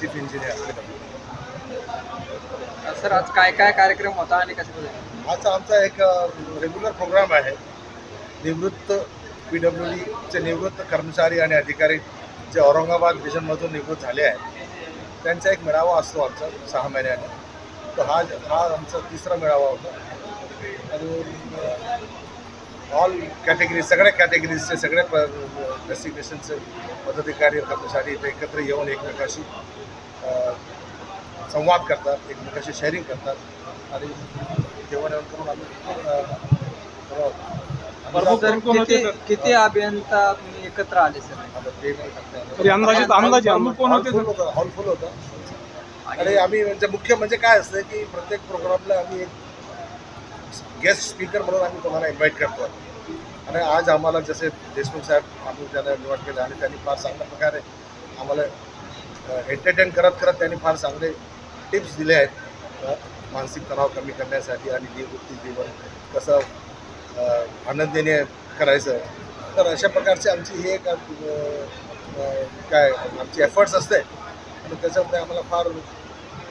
Chief engineer sir आज काय काय कार्यक्रम होता आणि कसे बघा आजचा आमचा एक रेग्युलर प्रोग्राम आहे. निवृत्त पी डब्ल्यू डीचे निवृत्त कर्मचारी आणि अधिकारी जे औरंगाबाद डिव्हिजनमधून निवृत्त झाले आहेत त्यांचा एक मेळावा असतो आमचा सहा महिन्याने. तर हा हा आमचा तिसरा मेळावा होता. आणि ऑल कॅटेगरी सगळ्या कॅटेगरीजचे सगळे डेस्टिनेशनचे पदाधिकारी कर्मचारी इथे एकत्र येऊन एकमेकाशी संवाद करतात एकमेकाशी शेअरिंग करतात. आणि जेवण जेवण करून आम्ही किती अभियंता तुम्ही एकत्र आले सर अंदाजे हॉलफुल होतं हॉलफुल होतं आणि आम्ही म्हणजे मुख्य म्हणजे काय असतं की प्रत्येक प्रोग्रामला आम्ही एक गेस्ट स्पीकर म्हणून आम्ही तुम्हाला इन्व्हाइट करतो. आणि आज आम्हाला जसे देशमुख साहेब आम्ही त्यांना निवड केलं आणि त्यांनी फार चांगल्या प्रकारे आम्हाला एंटरटेन करत करत त्यांनी फार चांगले टिप्स दिले आहेत. मानसिक तणाव कमी करण्यासाठी आणि निवृत्ती जीवन कसं आनंदीने करायचं. तर अशा प्रकारची आमची ही एक काय आमची एफर्ट्स असते. आणि त्याच्यामुळे आम्हाला फार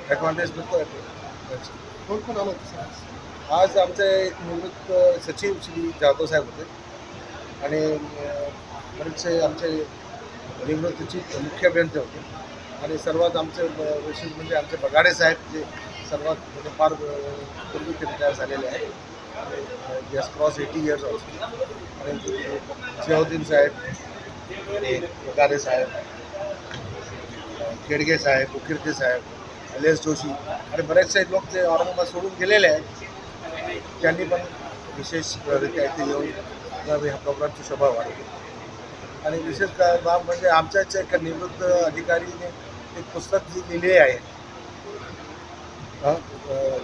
ॲडव्हान्टेज मिळतो कोण कोण आलं होतं? आज आमचे निवृत्त सचिव श्री जाधव साहेब होते. आणि बरेचसे आमचे निवृत्त चिफ मुख्य अभियंते होते. आणि सर्वात आमचे विशेष म्हणजे आमचे बगाडे साहेब जे सर्वात म्हणजे फार पूर्वी ते रिटायर झालेले आहेत. Yes cross eighty years also. आणि जियाउद्दीन साहेब आणि बगाडे साहेब खेडगे साहेब उकिर्ते साहेब एल एस जोशी आणि बरेचसे लोक जे औरंगाबाद सोडून गेलेले आहेत त्यांनी पण विशेषरित्या इथे येऊन ह्या प्रोग्रामची शोभा वाढवली. आणि विशेष का बाब म्हणजे आमच्याच एका निवृत्त अधिकारीने एक पुस्तक जी लिहिली आहे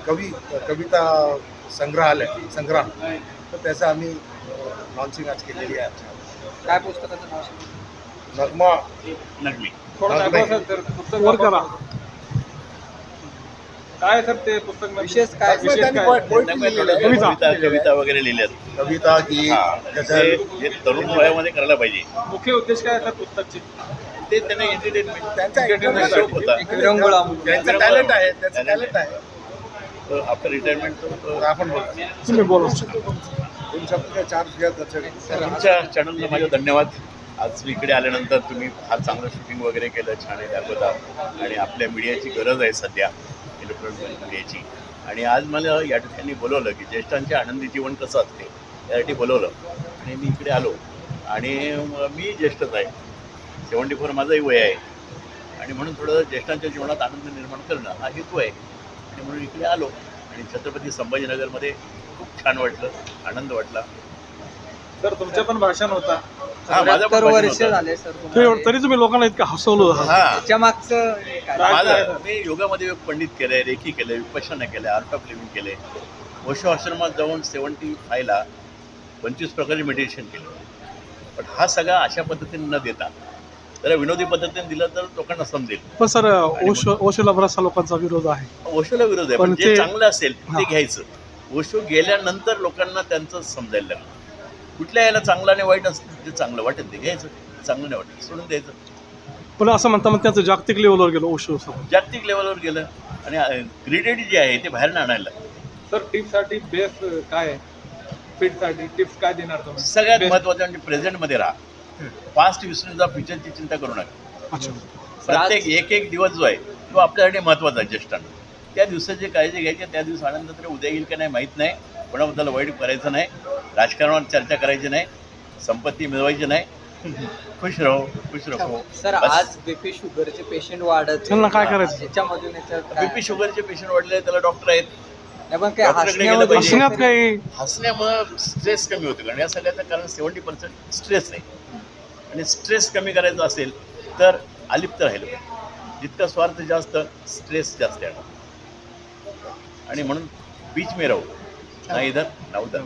कवी कविता संग्रहालय संग्रह तर त्याचं आम्ही लॉन्चिंग आज केलेली आहे काय पुस्तकाचं नाव? नगमा नगमी थोडं नाही. दाखवा सर, तर पुस्तक वर करा. काय सर ते पुस्तक विशेष काय? लिहिलेलं. कविता. कविता वगैरे लिहिल्यात कविता हा. जे तरुण वयामध्ये करायला पाहिजे मुख्य उद्देश काय सर पुस्तकची ते त्यांना एंटरटेनमेंट त्यांचा शौक होता. त्यांचं टॅलेंट आहे त्यांचं टॅलेंट आहे. आफ्टर रिटायरमेंट तर आपण बोलतो तुम्ही बोला. दोन शब्द चार्ज घ्या तुमच्या चॅनलला माझा धन्यवाद. आज मी इकडे आल्यानंतर तुम्ही फार चांगलं शूटिंग वगैरे केलं छान आहे दाखवता आणि आपल्या मीडियाची गरज आहे सध्या इलेक्ट्रॉनिक मीडियाची आणि आज मला या ठिकाणी बोलवलं की ज्येष्ठांचे आनंदी जीवन कसं असते यासाठी बोलवलं. आणि मी इकडे आलो. आणि म- मी ज्येष्ठच आहे. सेवन्टी फोर माझंही वय आहे. आणि म्हणून थोडं ज्येष्ठांच्या जीवनात आनंद निर्माण करणं हा हेतू आहे. आणि म्हणून इकडे आलो आणि छत्रपती संभाजीनगरमध्ये खूप छान वाटलं आनंद वाटला. सर तुमचं पण भाषण होता. हा वर्ष. झाले सर तरी. तरी तुम्ही लोकांना इतकं हसवलं हा. त्याच्या मागचं माझं मी योगामध्ये पंडित केलंय रेखी केलंय विपश्यना केलंय आर्ट ऑफ लिव्हिंग केलंय. ओशो आश्रमात जाऊन सेवन्टी फायला पंचवीस प्रकारचे मेडिटेशन केलं. पण हा सगळा अशा पद्धतीने न देता त्याला विनोदी पद्धतीने दिलं तर लोकांना समजेल. पण सर ओशो ओशोला बराचसा लोकांचा विरोध आहे. ओशोला विरोध आहे पण जे ते- चांगलं असेल. ते घ्यायचं. ओशो गेल्यानंतर लोकांना त्यांचं समजायला लागलं. कुठल्या याला चांगलं आणि वाईट असतं जे चांगलं वाटेल ते घ्यायचं. चांगलं नाही वाटेल सोडून द्यायचं. पण असं म्हणता मग त्यांचं जागतिक लेवलवर गेलो ओशो सर जागतिक लेवलवर गेलं. आणि क्रेडिट जे आहे ते बाहेर आणायला. सर टिप्ससाठी बेस्ट काय आहे? फिटसाठी टिप्स काय देणार तुम्ही? सगळ्यात महत्वाचं म्हणजे प्रेझेंटमध्ये राहा. पास्ट विसरून जा फ्युचरची चिंता करू नका. अच्छा. प्रत्येक एक एक दिवस जो आहे तो आपल्यासाठी महत्त्वाचा आहे ज्येष्ठांना. त्या दिवसाची काळजी घ्यायची त्या दिवस आनंद तरी उद्या येईल का नाही माहीत नाही. कोणाबद्दल वाईट करायचं नाही. राजकारणावर चर्चा करायची नाही. संपत्ती मिळवायची नाही. खुश राहो खुश राहो. सर. आज बीपी शुगरचे पेशंट वाढत काय करायचं? याच्यामधून याच्यात काय? बीपी शुगरचे पेशंट वाढले त्याला डॉक्टर आहेत. हसण्यामुळं स्ट्रेस कमी होतो कारण या सगळ्याचं कारण सेवन्टी पर्सेंट स्ट्रेस आहे. आणि स्ट्रेस कमी करायचा असेल तर अलिप्त राहिलं पाहिजे. जितका स्वार्थ जास्त स्ट्रेस जास्त येणार. आणि म्हणून बीच मे राहू. ना इधर ना उधर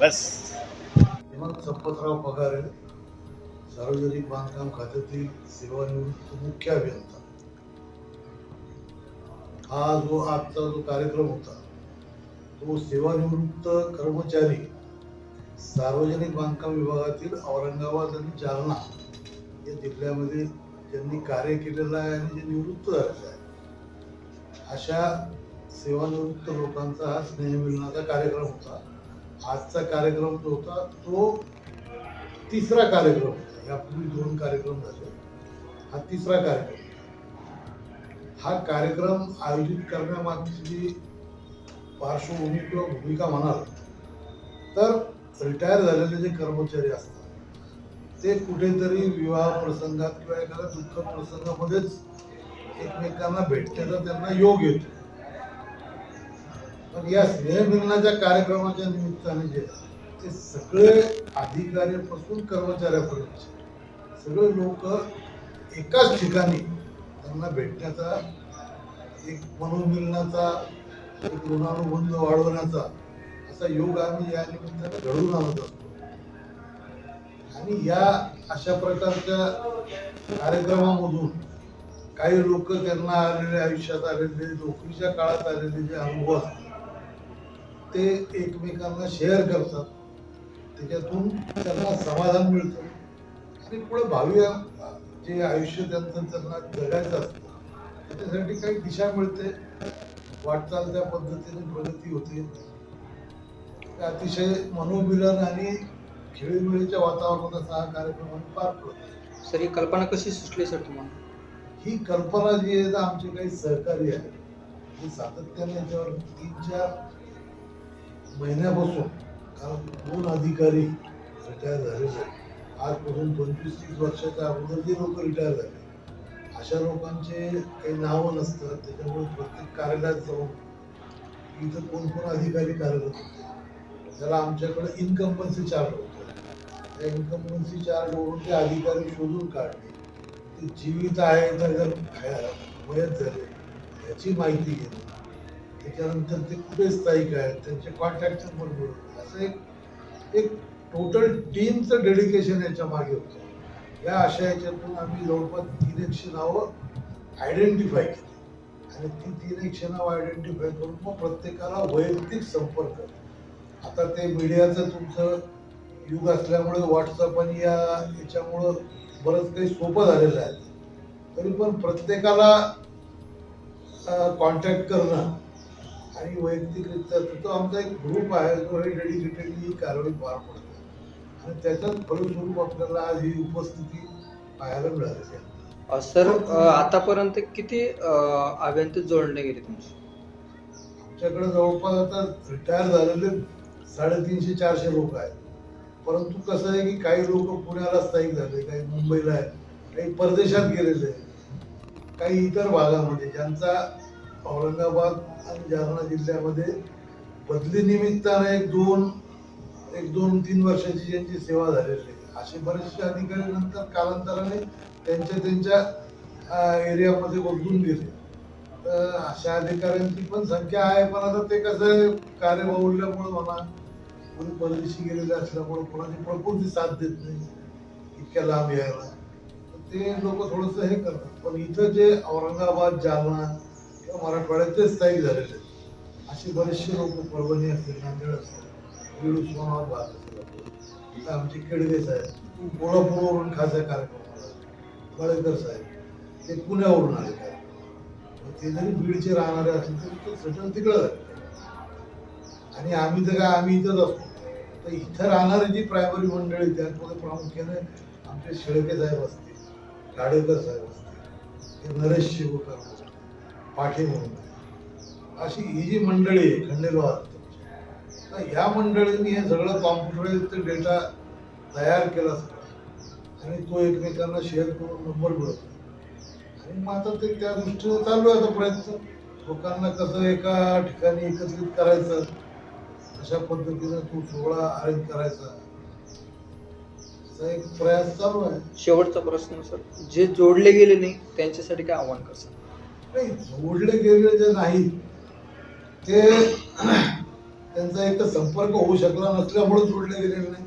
बस. हेमंत संपतराव पगारे सार्वजनिक बांधकाम खात्यातील सेवानिवृत्त मुख्य अभियंता. हा जो आजचा जो कार्यक्रम होता तो सेवानिवृत्त कर्मचारी सार्वजनिक बांधकाम विभागातील औरंगाबाद आणि जालना या जिल्ह्यामध्ये ज्यांनी कार्य केलेलं आहे आणि जे निवृत्त झालेलं आहे अशा सेवानिवृत्त लोकांचा हा स्नेहमिलनाचा कार्यक्रम होता. आजचा कार्यक्रम जो होता तो तिसरा कार्यक्रम होता. यापूर्वी दोन कार्यक्रम झाले. हा तिसरा कार्यक्रम हा कार्यक्रम आयोजित करण्यामागची जी पार्श्वभूमी किंवा भूमिका म्हणाल तर रिटायर झालेले जे कर्मचारी असतात ते कुठेतरी विवाह प्रसंगात किंवा एखाद्या दुःख प्रसंगामध्येच एकमेकांना भेटण्याचा त्यांना योग येतो. पण या स्नेहमिलनाच्या कार्यक्रमाच्या निमित्ताने जे ते सगळे अधिकाऱ्यापासून कर्मचाऱ्यापर्यंत सगळे लोक एकाच ठिकाणी त्यांना भेटण्याचा एक मनोमिलनाचा एक ऋणानुबंध वाढवण्याचा योग आम्ही या निमित्ताने घडवून आणत असतो. आणि या अशा प्रकारच्या कार्यक्रमामधून काही लोक त्यांना आलेले आयुष्यात आलेले नोकरीच्या काळात आलेले जे अनुभव असतात ते एकमेकांना शेअर करतात. त्याच्यातून त्यांना समाधान मिळतं. आणि पुढे भावी जे आयुष्य त्यांचं त्यांना जगायचं असतं त्याच्यासाठी काही दिशा मिळते. वाटचाल त्या पद्धतीने प्रगती होते. अतिशय मनोमिलन आणि खेळीमेळीच्या वातावरणात असा हा कार्यक्रम पार पडतो. सर ही कल्पना कशी सुचली सर तुम्हाला? ही कल्पना जी आहे आमचे काही सहकारी आहे. ते सातत्याने याच्यावर तीन चार महिन्यापासून कारण दोन अधिकारी रिटायर झालेले आहेत. आजपासून पंचवीस तीस वर्षाच्या अगोदर जे लोक रिटायर झाले अशा लोकांचे काही नावं नसतात. त्याच्यामुळे प्रत्येक कार्यालयात जाऊन इथं कोण कोण अधिकारी कार्यरत होते? त्याला आमच्याकडे इन्कम्पन्सी चार्ज होतो. त्या इन्कम्पन्सी चार्टवरून ते अधिकारी शोधून काढले. ते जीवित आहे तर जर वयत झाले याची माहिती घेणे. त्याच्यानंतर ते कुठे स्थायिक आहेत त्यांचे कॉन्टॅक्ट नंबर मिळवले असं एक एक टोटल टीमचं डेडिकेशन याच्या मागे होतं. या अशा याच्यातून आम्ही जवळपास तीन एकशे नावं आयडेंटिफाय केली. आणि ती तीन एकशे नावं आयडेंटिफाय करून मग प्रत्येकाला वैयक्तिक संपर्क आता ते मीडियाचं तुमचं युग असल्यामुळे व्हॉट्सअप आणि या याच्यामुळं बरंच काही सोपं झालेलं आहे. तरी पण प्रत्येकाला कॉन्टॅक्ट करणं आणि वैयक्तिकरित्या तो आमचा एक ग्रुप आहे जो हे डेडिकेटेडली ही कारवाई पार पडतो. आणि त्याच्याच फलस्वरूप आपल्याला आज ही उपस्थिती पाहायला मिळालेली आहे. सर आतापर्यंत किती अभियंते जोडले गेले तुमचे? आमच्याकडे जवळपास आता रिटायर झालेले साडेतीनशे चारशे लोक आहेत. परंतु कसं आहे की काही लोक पुण्याला स्थायिक झाले काही मुंबईला आहेत काही परदेशात गेलेले आहेत. काही इतर भागामध्ये ज्यांचा औरंगाबाद आणि जालना जिल्ह्यामध्ये बदलीनिमित्ताने एक दोन एक दोन तीन वर्षाची ज्यांची सेवा झालेली आहे. असे बरेचसे अधिकारी नंतर कालांतराने त्यांच्या त्यांच्या एरियामध्ये बदलून गेले. तर अशा अधिकाऱ्यांची पण संख्या आहे पण आता ते कसं आहे कार्यबाहुल्यामुळे म्हणा कोणी परदेशी गेलेले असल्यामुळे कोणाची प्रकृती साथ देत नाही इतक्या लांब यायला. ते लोक थोडंसं हे करतात. पण इथं जे औरंगाबाद जालना किंवा मराठवाड्यात ते स्थायिक झालेले आहेत. असे बरेचसे लोक परभणी असतील नांदेड असतील बीड उस्मानाबाद भाग असेल इथं आमचे केडगे साहेब कोल्हापूरवरून खास कार्यक्रम बळेकर साहेब ते पुण्यावरून आले काय ते जरी बीडचे राहणारे असतील तरी ते तिकडं आणि आम्ही तर काय आम्ही इथंच असतो. तर इथं राहणारी जी प्रायमरी मंडळी त्यामध्ये प्रामुख्याने आमचे शेळके साहेब असतील काडेकर साहेब असतील ते नरेश शिवकर पाठी म्हणून. अशी ही जी मंडळी आहे खंडेलवाल तर ह्या मंडळींनी हे सगळं कॉम्प्युटराइज डेटा तयार केला सगळा. आणि तो एकमेकांना शेअर करून नंबर मिळतो आणि मग आता ते त्या दृष्टीनं चालू आहे आता प्रयत्न. लोकांना कसं एका ठिकाणी एकत्रित करायचं अशा पद्धतीने तो सोहळा अरेंज करायचा. असा एक प्रयास चालू आहे. शेवटचा प्रश्न सर. जे जोडले गेले नाही त्यांच्यासाठी काय आव्हान करसाल नाही जोडले गेलेले जे नाहीत ते त्यांचा एक संपर्क होऊ शकला नसल्यामुळे जोडले गेलेले नाही.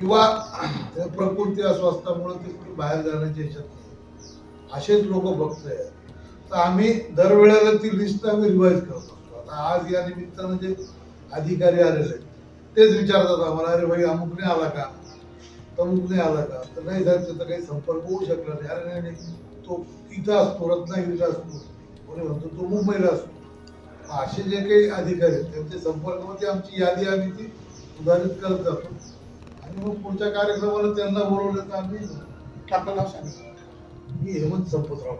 किंवा प्रकृती अस्वास्थामुळे ते कुठे बाहेर जाण्याच्या ह्याच्यात नाही. असेच लोक बघतोय तर आम्ही दरवेळेला ती लिस्ट आम्ही रिवाईज करत असतो. आता आज या निमित्तानं जे अधिकारी आलेले आहेत. तेच विचारतात आम्हाला अरे भाई अमुकने आला का? तमुक नाही आला का? तर नाही साहेब त्याचा काही संपर्क होऊ शकला नाही. अरे नाही नाही तो इथं असतो रत्नागिरीला असतो. कोणी म्हणतो तो मुंबईला असतो. असे जे काही अधिकारी आहेत त्यांच्या संपर्कामध्ये आमची यादी आम्ही ती सुधारित करत जातो. आणि मग पुढच्या कार्यक्रमाला त्यांना बोलवलं तर आम्ही आपलं नाव मी हेमंत संपतराव.